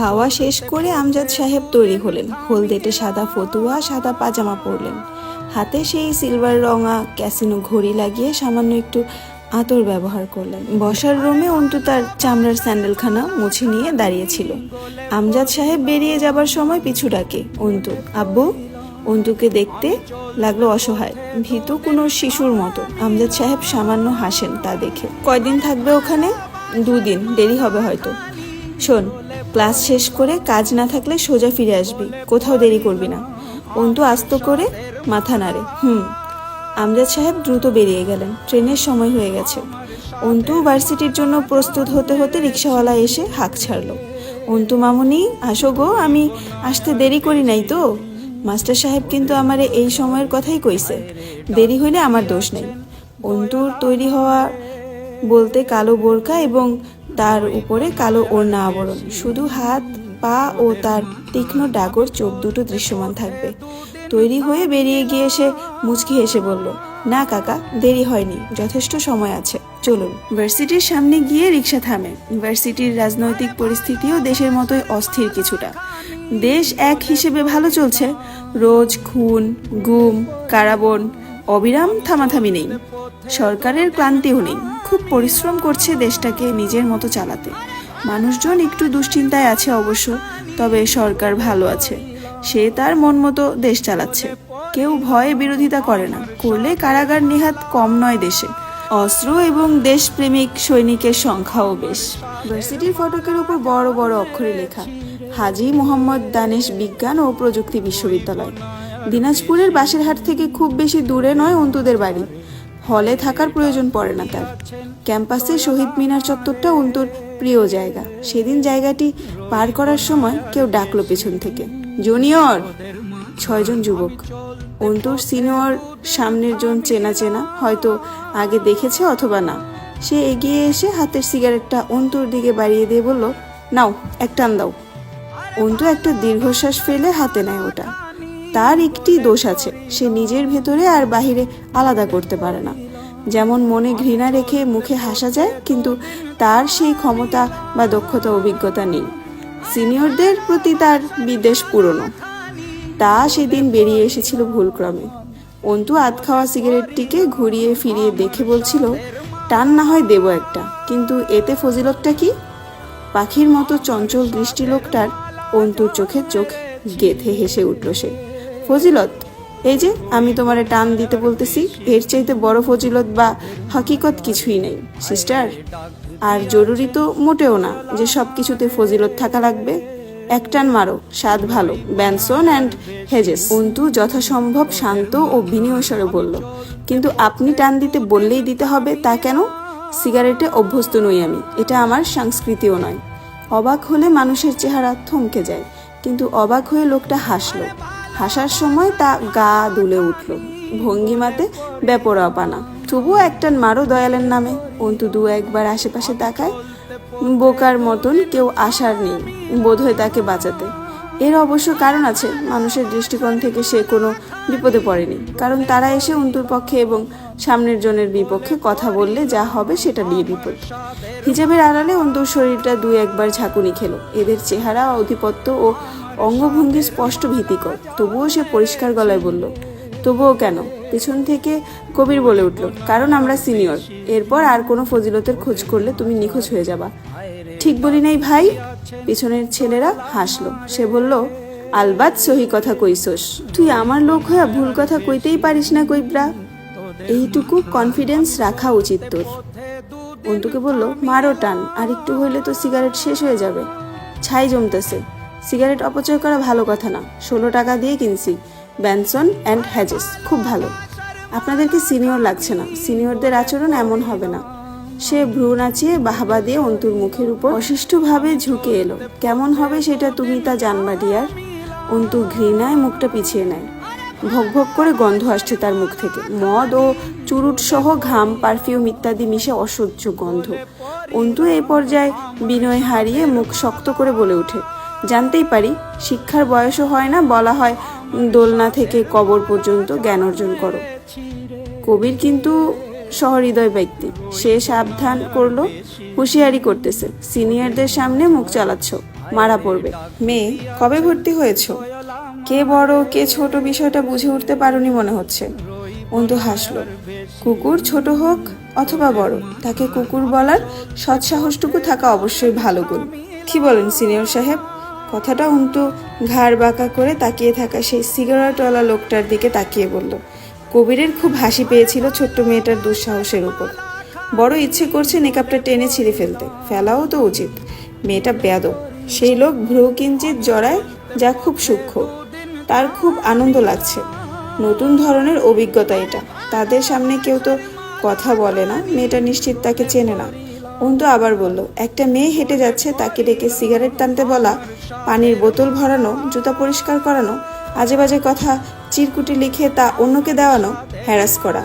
খাওয়া শেষ করে আমজাদ সাহেব তৈরি হলেন। হলদেটে সাদা ফতুয়া, সাদা পাজামা পরলেন। হাতে সেই সিলভার রঙা ক্যাসিনো ঘড়ি লাগিয়ে সামান্য একটু আতর ব্যবহার করলেন। বসার রুমে অন্তু তার চামড়ার স্যান্ডেলখানা মুছে নিয়ে দাঁড়িয়েছিল আমজাদ সাহেব বেরিয়ে যাবার সময় পিছু ডাকে, অন্তু, আব্বু? অন্তুকে দেখতে লাগল অসহায়, ভীতু কোনো শিশুর মতো। আমজাদ সাহেব সামান্য হাসেন তা দেখে। কয়দিন থাকবে ওখানে? দুদিন, দেরি হবে হয়তো। শোন ক্লাস শেষ করে কাজ না থাকলে সোজা ফিরে আসবি। কোথাও দেরি করবি না। অন্তু আস্ত করে মাথা নাড়ে। হুম, আমজাদ সাহেব দ্রুত বেরিয়ে গেলেন। ট্রেনের সময় হয়ে গেছে। অন্তু ভার্সিটির জন্য প্রস্তুত হতে হতে রিক্সাওয়ালা এসে হাঁক ছাড়লো। অন্তু মামুনি, আসো গো, আমি আসতে দেরি করি নাই তো? মাস্টার সাহেব কিন্তু আমারে এই সময়ের কথাই কইছে। দেরি হইলে আমার দোষ নেই। অন্তুর তৈরি হওয়া বলতে কালো বোরকা এবং তার উপরে কালো ওড়না আবরণ। শুধু হাত, পা ও তার তীক্ষ্ণ ডাগর চোখ দুটো দৃশ্যমান থাকবে। তৈরি হয়ে বেরিয়ে গিয়ে সে মুচকি হেসে বলল, না কাকা, দেরি হয়নি, যথেষ্ট সময় আছে, চলুন। ভার্সিটির সামনে গিয়ে রিক্সা থামে। ভার্সিটির রাজনৈতিক পরিস্থিতিও দেশের মতোই অস্থির কিছুটা। দেশ এক হিসেবে ভালো চলছে। রোজ খুন, গুম কারাবন অবিরাম থামাথামি নেই। সরকারের ক্লান্তিও নেই। খুব পরিশ্রম করছে দেশটাকে নিজের মতো চালাতে। মানুষজন একটু দুশ্চিন্তায় আছে অবশ্য, তবে সরকার ভালো আছে। সে তার মন মতো দেশ চালাচ্ছে। কেউ ভয়ে বিরোধিতা করে না। করলে কারাগার নেহাত কম নয় দেশে। অস্ত্র এবং দেশপ্রেমিক সৈনিকের সংখ্যাও বেশ। ভার্সিটির ফটকের উপর বড় বড় অক্ষরে লেখা, হাজি মোহাম্মদ দানেশ বিজ্ঞান ও প্রযুক্তি বিশ্ববিদ্যালয়। দিনাজপুরের বাসেরহাট থেকে খুব বেশি দূরে নয় অন্তুদের বাড়ি। হলে থাকার প্রয়োজন পড়ে না তার। ক্যাম্পাসে শহীদ মিনার চত্বরটা অন্তুর প্রিয় জায়গা। সেদিন জায়গাটি পার করার সময় কেউ ডাকলো পেছন থেকে। জুনিয়র! ছয়জন যুবক। অন্তুর সিনিয়র, সামনের জন চেনা চেনা, হয়তো আগে দেখেছে অথবা না। সে এগিয়ে এসে হাতের সিগারেটটা অন্তুর দিকে বাড়িয়ে দিয়ে বলল, নাও, এক টান দাও। অন্তু একটা দীর্ঘশ্বাস ফেলে হাতে নেয় ওটা। তার একটি দোষ আছে, সে নিজের ভেতরে আর বাহিরে আলাদা করতে পারে না। যেমন মনে ঘৃণা রেখে মুখে হাসা যায়, কিন্তু তার সেই ক্ষমতা বা দক্ষতা, অভিজ্ঞতা নেই। সিনিয়রদের প্রতি তার বিদ্বেষ পুরনো। তা সেদিন বেরিয়ে এসেছিল ভুলক্রমে। অন্তু আধ খাওয়া সিগারেটটিকে ঘুরিয়ে ফিরিয়ে দেখে বলছিল, টান না হয় দেব একটা, কিন্তু এতে ফজিলতটা কি? পাখির মতো চঞ্চল দৃষ্টি লোকটার অন্তুর চোখে চোখ গেথে হেসে উঠল সে। ফজিলত? এই যে, আমি তোমারে টান দিতে বলতেছি, এর চাইতে বড় ফজিলত বা হকিকত কিছুই নেই সিস্টার আর জরুরি তো মোটেও না যে সব কিছুতে ফজিলত থাকা লাগবে। এক টান মারো, স্বাদ ভালো, ব্যানসন অ্যান্ড হেজেস। অন্তু যথাসম্ভব শান্ত ও বিনীয় স্বরে বলল, কিন্তু আপনি টান দিতে বললেই দিতে হবে, তা কেন? সিগারেটে অভ্যস্ত নই আমি, এটা আমার সংস্কৃতিও নয়। অবাক হলে মানুষের চেহারা থমকে যায়, কিন্তু অবাক হয়ে লোকটা হাসলো। হাসার সময় তা গা দুলে উঠল। ভঙ্গিমাতে বেপরোয়াপানা তবুও একটান মারো দয়ালের নামে। অন্তু দু একবার আশেপাশে তাকায়, বোকার মতন কেউ আসার নেই, বোধহয় তাকে বাঁচাতে। এর অবশ্য কারণ আছে। মানুষের দৃষ্টিকোণ থেকে সে কোনো বিপদে পড়েনি। কারণ তারা এসে অন্তুর পক্ষে এবং সামনের জনের বিপক্ষে কথা বললে যা হবে সেটা নিয়ে বিপদ। হিজাবের আড়ালে অন্তুর শরীরটা দুই একবার ঝাঁকুনি খেলো। এদের চেহারা অধিপত্য ও অঙ্গভঙ্গি স্পষ্ট ভীতিকর। তবুও সে পরিষ্কার গলায় বলল, তবুও কেন? পেছন থেকে কবির বলে উঠল, কারণ আমরা সিনিয়র। এরপর আর কোনো ফজিলতের খোঁজ করলে তুমি নিখোঁজ হয়ে যাবা। ঠিক বলি নাই ভাই? পিছনের ছেলেরা হাসলো। সে বলল, আলবাত সহি কথা কইসোস। তুই আমার লোক হয়ে ভুল কথা কইতেই পারিস না কইব্রা। এইটুকু কনফিডেন্স রাখা উচিত তোর। অন্তুকে বলল, মারো টান, আর একটু হইলে তো সিগারেট শেষ হয়ে যাবে। ছাই জমতেছে। সিগারেট অপচয় করা ভালো কথা না। ষোলো টাকা দিয়ে কিনছি। ব্যানসন অ্যান্ড হ্যাজেস, খুব ভালো। আপনাদেরকে সিনিয়র লাগছে না। সিনিয়রদের আচরণ এমন হবে না। সে ভ্রু নাচিয়ে বাহাবা দিয়ে অন্তুর মুখের উপর অশিষ্টভাবে ঝুঁকে এলো। কেমন হবে সেটা তুমি তা জানবা, ডিয়ার? অন্তু ঘৃণায় মুখটা পিছিয়ে নেয়। ভক ভক করে গন্ধ আসছে তার মুখ থেকে। মদ ও চুরুট সহ ঘাম, পারফিউম ইত্যাদি মিশে অসহ্য গন্ধ। অন্তু এই পর্যায়ে বিনয় হারিয়ে মুখ শক্ত করে বলে ওঠে, জানতেই পারি, শিক্ষার বয়সও হয় না, বলা হয় দোলনা থেকে কবর পর্যন্ত জ্ঞান অর্জন করো। কবির কিন্তু সহৃদয় ব্যক্তি। সে সাবধান করল, হুঁশিয়ারি করতেছে। সিনিয়রদের সামনে মুখ চালাচ্ছ, মারা পড়বে। মেয়ে, কবে ভর্তি হয়েছো? কে বড়, কে ছোট বিষয়টা বুঝে উঠতে পারোনি মনে হচ্ছে। অন্তু হাসলো, কুকুর ছোট হোক অথবা বড়, তাকে কুকুর বলার সৎসাহসটুকু থাকা অবশ্যই ভালো গুণ। কি বলেন সিনিয়র সাহেব? কথাটা অন্তু ঘাড় বাঁকা করে তাকিয়ে থাকা সেই সিগারেটওয়ালা লোকটার দিকে তাকিয়ে বলল কবিরের খুব হাসি পেয়েছিল ছোট্ট মেয়েটার দুঃসাহসের উপর। বড় ইচ্ছে করছে নেকাপটা টেনে ছিঁড়ে ফেলতে। ফেলাও তো উচিত। মেয়েটা বেয়াদব। সেই লোক ভ্রু কিঞ্চিত জড়ায়, যা খুব সূক্ষ্ম। তার খুব আনন্দ লাগছে। নতুন ধরনের অভিজ্ঞতা এটা। তাদের সামনে কেউ তো কথা বলে না। মেয়েটা নিশ্চিত তাকে চেনে না। অন্তু আবার বলল, একটা মেয়ে হেঁটে যাচ্ছে, তাকে ডেকে সিগারেট টানতে বলা, পানির বোতল ভরানো, জুতা পরিষ্কার করানো আজে বাজে কথা চিরকুটি লিখে তা অন্যকে দেওয়ানো হ্যারাস করা।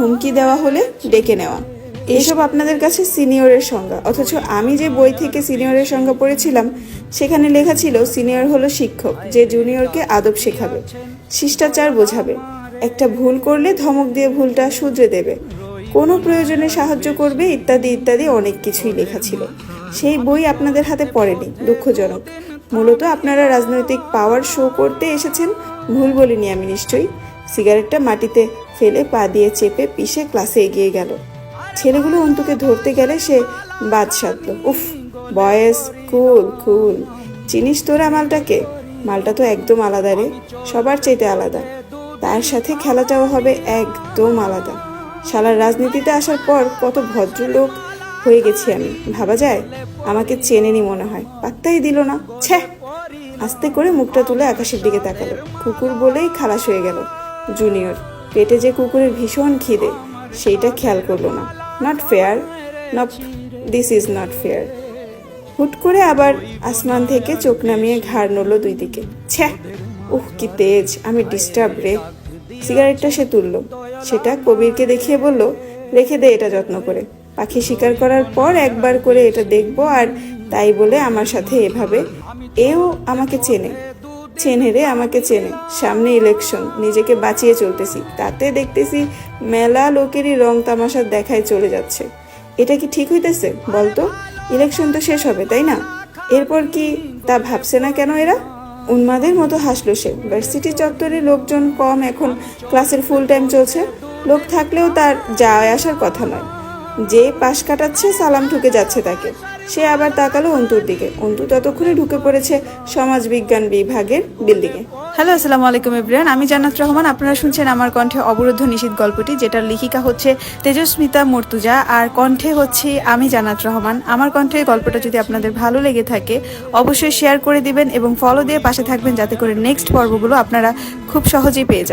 হুমকি দেওয়া হলে ডেকে নেওয়া। এসব আপনাদের কাছে সিনিয়রের সংজ্ঞা। অথচ আমি যে বই থেকে সিনিয়রের সংজ্ঞা পড়েছিলাম, সেখানে লেখা ছিল, সিনিয়র হলো শিক্ষক, যে জুনিয়রকে আদব শেখাবে, শিষ্টাচার বোঝাবে। একটা ভুল করলে ধমক দিয়ে ভুলটা শুধরে দেবে। কোনো প্রয়োজনে সাহায্য করবে, ইত্যাদি ইত্যাদি অনেক কিছুই লেখা ছিল। সেই বই আপনাদের হাতে পড়েনি, দুঃখজনক। মূলত আপনারা রাজনৈতিক পাওয়ার শো করতে এসেছেন। ভুল বলিনি আমি নিশ্চয়ই। সিগারেটটা মাটিতে ফেলে পা দিয়ে চেপে পিষে ক্লাসে এগিয়ে গেল। ছেলেগুলো অন্তুকে ধরতে গেলে সে বাদ সাধল। উফ বয়েস কুল কুল চিনিস তোরা মালটাকে? মালটা তো একদম আলাদা রে, সবার চাইতে আলাদা। তার সাথে খেলাটাও হবে একদম আলাদা। শালার রাজনীতিতে আসার পর কত ভদ্রলোক হয়ে গেছি আমি। ভাবা যায়? আমাকে চেনেনি মনে হয়। পাত্তাই দিল না। ছ্যা আস্তে করে মুখটা তুলে আকাশের দিকে তাকালো। কুকুর বলেই খালাস হয়ে গেল। জুনিয়র, পেটে যে কুকুরের ভীষণ খিদে, সেইটা খেয়াল করল না। Not fair not this is not fair হুট করে আবার আসমান থেকে চোখ নামিয়ে ঘাড় নড়লো দুই দিকে। ছ্যা উহ, কি তেজ! আমি ডিস্টার্ব রে। সিগারেটটা সে তুললো। সেটা কবিরকে দেখিয়ে বলল, রেখে দে এটা যত্ন করে। পাখি শিকার করার পর একবার করে এটা দেখব আর তাই বলে আমার সাথে এভাবে এও আমাকে চেনে। চেনে রে আমাকে চেনে। সামনে ইলেকশন নিজেকে বাঁচিয়ে চলতেছি। তাতে দেখতেছি মেলা লোকেরই রং তামাশার দেখায় চলে যাচ্ছে। এটা কি ঠিক হইতেছে? বলতো ইলেকশন তো শেষ হবে, তাই না? এরপর কি তা ভাবছে না কেন এরা? উন্মাদের মতো হাসলো সে। ভার্সিটি চত্বরে লোকজন কম, এখন ক্লাসের ফুল টাইম চলছে। লোক থাকলেও তার যাওয়া আসার কথা নয়। যে পাশ কাটাচ্ছে, সালাম ঠুকে যাচ্ছে তাকে। সে আবার তাকালো অন্তুর দিকে। অন্তু ততক্ষণে ঢুকে পড়েছে সমাজ বিজ্ঞান বিভাগের বিল্ডিংয়ে। হ্যালো, আসসালামু আলাইকুম এভরিয়ান আমি জান্নাত রহমান। আপনারা শুনছেন আমার কণ্ঠে অবরুদ্ধ নিষিদ্ধ গল্পটি, যেটার লেখিকা হচ্ছে তেজস্মিতা মর্তুজা, আর কণ্ঠে হচ্ছে আমি জান্নাত রহমান। আমার কণ্ঠে গল্পটা যদি আপনাদের ভালো লেগে থাকে, অবশ্যই শেয়ার করে দিবেন এবং ফলো দিয়ে পাশে থাকবেন, যাতে করে নেক্সট পর্বগুলো আপনারা খুব সহজেই পেয়ে যান।